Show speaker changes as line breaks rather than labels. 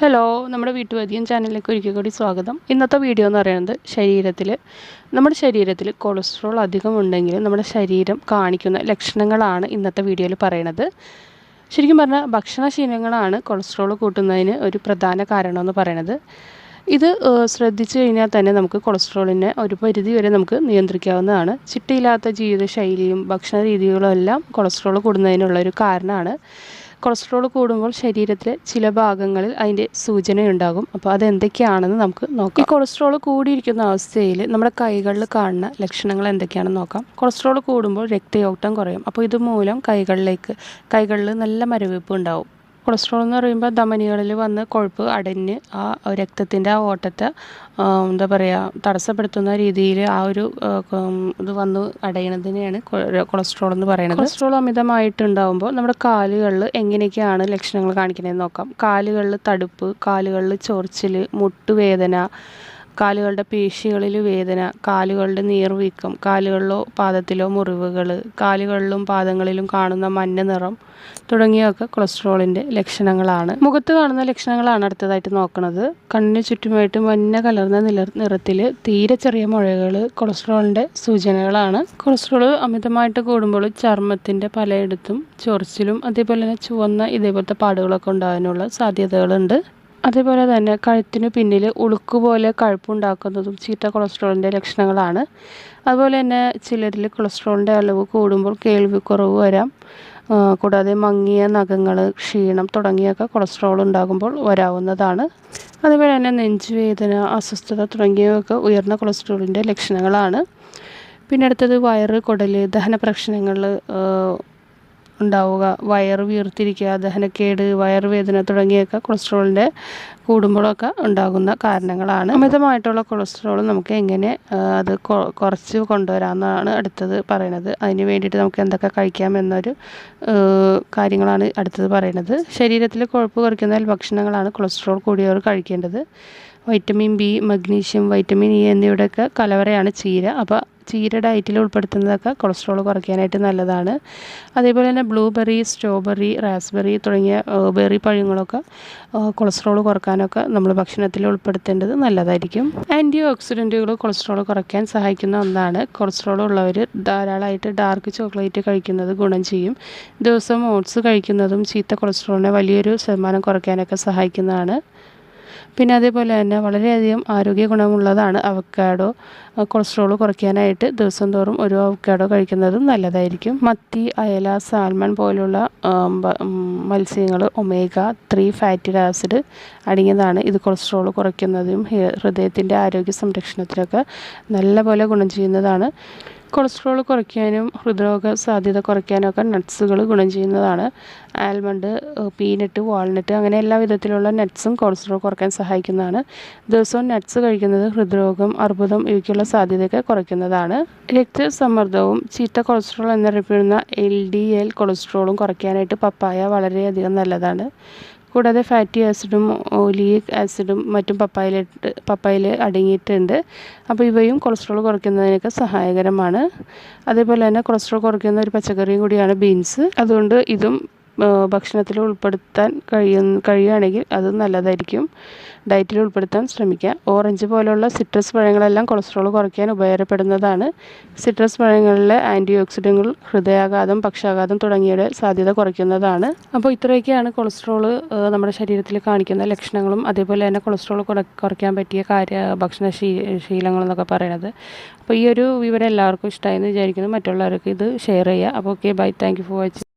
Hello നമ്മുടെ വീട്ടുവൈദ്യം ചാനലിലേക്ക് ഒരിക്കൽ കൂടി സ്വാഗതം. ഇന്നത്തെ വീഡിയോ എന്ന് പറയുന്നത് ശരീരത്തിൽ നമ്മുടെ ശരീരത്തിൽ കൊളസ്ട്രോൾ അധികം ഉണ്ടെങ്കിൽ നമ്മുടെ ശരീരം കാണിക്കുന്ന ലക്ഷണങ്ങളാണ് ഇന്നത്തെ വീഡിയോയിൽ പറയുന്നത് ശരിക്കും പറഞ്ഞാൽ ഭക്ഷണശീലങ്ങളാണ് കൊളസ്ട്രോൾ കൂട്ടുന്നതിന് ഒരു പ്രധാന കാരണമെന്ന് പറയുന്നത് ഇത് ശ്രദ്ധിച്ചു കഴിഞ്ഞാൽ തന്നെ നമുക്ക് കൊളസ്ട്രോളിനെ ഒരു പരിധി വരെ നമുക്ക് നിയന്ത്രിക്കാവുന്നതാണ്. ചിട്ടയില്ലാത്ത ജീവിതശൈലിയും ഭക്ഷണ രീതികളും എല്ലാം കൊളസ്ട്രോൾ കൂടുന്നതിനുള്ള ഒരു കാരണമാണ്. കൊളസ്ട്രോൾ കൂടുമ്പോൾ ശരീരത്തിലെ ചില ഭാഗങ്ങളിൽ അതിന്റെ സൂചനയുണ്ടാകും. അപ്പോൾ അത് അതെന്തൊക്കെയാണെന്ന് നമുക്ക് നോക്കാം. ഈ കൊളസ്ട്രോൾ കൂടിയിരിക്കുന്ന അവസ്ഥയിൽ നമ്മുടെ കൈകളിൽ കാണുന്ന ലക്ഷണങ്ങൾ എന്തൊക്കെയാണെന്ന് നോക്കാം. കൊളസ്ട്രോൾ കൂടുമ്പോൾ രക്തയോട്ടം കുറയും. അപ്പോൾ ഇതുമൂലം കൈകളിലേക്ക് കൈകളിൽ നല്ല മരവിപ്പ് ഉണ്ടാവും. കൊളസ്ട്രോൾ എന്ന് പറയുമ്പോൾ ധമനികളിൽ വന്ന് കൊഴുപ്പ് അടഞ്ഞ് ആ രക്തത്തിന്റെ ആ ഓട്ടത്തെ എന്താ പറയുക തടസ്സപ്പെടുത്തുന്ന രീതിയിൽ ആ ഒരു ഇത് വന്ന് അടയണതിനെയാണ് കൊളസ്ട്രോൾ എന്ന് പറയുന്നത്. കൊളസ്ട്രോൾ അമിതമായിട്ടുണ്ടാകുമ്പോൾ നമ്മുടെ കാലുകളിൽ എങ്ങനെയൊക്കെയാണ് ലക്ഷണങ്ങൾ കാണിക്കുന്നതെന്ന് നോക്കാം. കാലുകളിൽ തടുപ്പ് കാലുകളിൽ ചൊറിച്ചിൽ മുട്ടുവേദന കാലുകളുടെ പേശികളിൽ വേദന കാലുകളുടെ നീർവീക്കം കാലുകളിലോ പാദത്തിലോ മുറിവുകൾ കാലുകളിലും പാദങ്ങളിലും കാണുന്ന മഞ്ഞ നിറം തുടങ്ങിയൊക്കെ കൊളസ്ട്രോളിന്റെ ലക്ഷണങ്ങളാണ്. മുഖത്ത് കാണുന്ന ലക്ഷണങ്ങളാണ് അടുത്തതായിട്ട് നോക്കുന്നത് കണ്ണിന് ചുറ്റുമായിട്ട് മഞ്ഞ കലർന്ന നില നിറത്തിൽ തീരെ ചെറിയ മുഴകൾ കൊളസ്ട്രോളിന്റെ സൂചനകളാണ്. കൊളസ്ട്രോൾ അമിതമായിട്ട് കൂടുമ്പോൾ ചർമ്മത്തിന്റെ പലയിടത്തും ചൊറിച്ചിലും അതേപോലെ തന്നെ ചുവന്ന ഇതേപോലത്തെ പാടുകളൊക്കെ ഉണ്ടാകാനുള്ള സാധ്യതകളുണ്ട്. അതേപോലെ തന്നെ കഴുത്തിന് പിന്നിൽ ഉളുക്ക് പോലെ കഴുപ്പുണ്ടാക്കുന്നതും ചീത്ത കൊളസ്ട്രോളിന്റെ ലക്ഷണങ്ങളാണ്. അതുപോലെ തന്നെ ചിലരിൽ കൊളസ്ട്രോളിന്റെ അളവ് കൂടുമ്പോൾ കേൾവിക്കുറവ് വരാം. കൂടാതെ മങ്ങിയ നഖങ്ങൾ ക്ഷീണം തുടങ്ങിയൊക്കെ കൊളസ്ട്രോൾ ഉണ്ടാകുമ്പോൾ വരാവുന്നതാണ്. അതുപോലെ തന്നെ നെഞ്ചുവേദന അസ്വസ്ഥത തുടങ്ങിയവയൊക്കെ ഉയർന്ന കൊളസ്ട്രോളിന്റെ ലക്ഷണങ്ങളാണ്. പിന്നെ അടുത്തത് വയറ് കുടൽ ദഹന പ്രശ്നങ്ങൾ ഉണ്ടാവുക. വയറ് വീർത്തിരിക്കുക ദഹനക്കേട് വയറുവേദന തുടങ്ങിയൊക്കെ കൊളസ്ട്രോളിന്റെ കൂടുമ്പോഴൊക്കെ ഉണ്ടാകുന്ന കാരണങ്ങളാണ്. അമിതമായിട്ടുള്ള കൊളസ്ട്രോൾ നമുക്ക് എങ്ങനെ അത് കുറച്ച് കൊണ്ടുവരാമെന്നാണ് അടുത്തത് പറയണത്. അതിന് വേണ്ടിയിട്ട് നമുക്ക് എന്തൊക്കെ കഴിക്കാം എന്നൊരു കാര്യങ്ങളാണ് അടുത്തത് പറയുന്നത് ശരീരത്തിൽ കൊഴുപ്പ് കുറയ്ക്കുന്ന ഭക്ഷണങ്ങളാണ് കൊളസ്ട്രോൾ കൂടിയവർ കഴിക്കേണ്ടത്. Vitamin B magnesium vitamin E എന്നിവയുടെയൊക്കെ കലവറയാണ് ചീര. അപ്പോൾ ചീര ഡയറ്റിൽ ഉൾപ്പെടുത്തുന്നതൊക്കെ കൊളസ്ട്രോൾ കുറയ്ക്കാനായിട്ട് നല്ലതാണ്. അതേപോലെ തന്നെ ബ്ലൂബെറി സ്ട്രോബെറി റാസ്ബെറി തുടങ്ങിയ ബെറി പഴങ്ങളൊക്കെ കൊളസ്ട്രോൾ കുറക്കാനൊക്കെ നമ്മൾ ഭക്ഷണത്തിൽ ഉൾപ്പെടുത്തേണ്ടത് നല്ലതായിരിക്കും. ആന്റി ഓക്സിഡന്റുകൾ കൊളസ്ട്രോൾ കുറയ്ക്കാൻ സഹായിക്കുന്ന ഒന്നാണ്. കൊളസ്ട്രോൾ ഉള്ളവർ ധാരാളമായിട്ട് ഡാർക്ക് ചോക്ലേറ്റ് കഴിക്കുന്നത് ഗുണം ചെയ്യും. ദിവസം ഓട്സ് കഴിക്കുന്നതും ചീത്ത കൊളസ്ട്രോളിനെ വലിയൊരു ശതമാനം കുറയ്ക്കാനൊക്കെ സഹായിക്കുന്നതാണ്. പിന്നെ അതേപോലെ തന്നെ വളരെയധികം ആരോഗ്യ ഗുണമുള്ളതാണ് അവക്കാഡോ കൊളസ്ട്രോൾ കുറയ്ക്കാനായിട്ട് ദിവസം തോറും ഒരു അവക്കാഡോ കഴിക്കുന്നതും നല്ലതായിരിക്കും. മത്തി അയല സാൽമൺ പോലുള്ള മത്സ്യങ്ങൾ ഒമേഗ ത്രീ ഫാറ്റി ആസിഡ് അടങ്ങിയതാണ് ഇത് കൊളസ്ട്രോൾ കുറയ്ക്കുന്നതും ഹൃദയത്തിന്റെ ആരോഗ്യ സംരക്ഷണത്തിനൊക്കെ നല്ലപോലെ ഗുണം ചെയ്യുന്നതാണ്. കൊളസ്ട്രോൾ കുറയ്ക്കാനും ഹൃദ്രോഗ സാധ്യത കുറയ്ക്കാനും ഒക്കെ നട്ട്സുകൾ ഗുണം ചെയ്യുന്നതാണ്. ആൽമണ്ട് പീനട്ട് വാൾനട്ട് അങ്ങനെ എല്ലാ വിധത്തിലുള്ള നട്ട്സും കൊളസ്ട്രോൾ കുറയ്ക്കാൻ സഹായിക്കുന്നതാണ്. ദിവസവും നട്ട്സ് കഴിക്കുന്നത് ഹൃദ്രോഗം അർബുദം ഇവയ്ക്കുള്ള സാധ്യതയൊക്കെ കുറയ്ക്കുന്നതാണ്. രക്തസമ്മർദ്ദവും ചീത്ത കൊളസ്ട്രോൾ എന്നറിയപ്പെടുന്ന എൽ ഡി എൽ കൊളസ്ട്രോളും കുറയ്ക്കാനായിട്ട് പപ്പായ വളരെയധികം നല്ലതാണ്. കൂടാതെ ഫാറ്റി ആസിഡും ഓലിയിക് ആസിഡും മറ്റും പപ്പായയിലിട്ട് പപ്പായയിൽ അടങ്ങിയിട്ടുണ്ട്. അപ്പോൾ ഇവയും കൊളസ്ട്രോൾ കുറയ്ക്കുന്നതിനൊക്കെ സഹായകരമാണ്. അതേപോലെ തന്നെ കൊളസ്ട്രോൾ കുറയ്ക്കുന്ന ഒരു പച്ചക്കറിയും കൂടിയാണ് ബീൻസ് അതുകൊണ്ട് ഇതും ഭക്ഷണത്തിൽ ഉൾപ്പെടുത്താൻ കഴിയുന്ന കഴിയുകയാണെങ്കിൽ അത് നല്ലതായിരിക്കും. ഡയറ്റിൽ ഉൾപ്പെടുത്താൻ ശ്രമിക്കുക. ഓറഞ്ച് പോലുള്ള സിട്രസ് പഴങ്ങളെല്ലാം കൊളസ്ട്രോൾ കുറയ്ക്കാൻ ഉപകാരപ്പെടുന്നതാണ്. സിട്രസ് പഴങ്ങളിലെ ആന്റി ഓക്സിഡന്റുകൾ ഹൃദയാഘാതം പക്ഷാഘാതം തുടങ്ങിയവയുടെ സാധ്യത കുറയ്ക്കുന്നതാണ്. അപ്പോൾ ഇത്രയൊക്കെയാണ് കൊളസ്ട്രോൾ നമ്മുടെ ശരീരത്തിൽ കാണിക്കുന്ന ലക്ഷണങ്ങളും അതേപോലെ തന്നെ കൊളസ്ട്രോൾ കുറയ്ക്കാൻ പറ്റിയ കാര്യ ഭക്ഷണ ശീ ശീലങ്ങളെന്നൊക്കെ പറയുന്നത്. അപ്പോൾ ഈ ഒരു വിവരം എല്ലാവർക്കും ഇഷ്ടമായെന്ന് വിചാരിക്കുന്നു. മറ്റുള്ളവർക്ക് ഇത് ഷെയർ ചെയ്യുക. അപ്പോൾ okay bye thank you for watching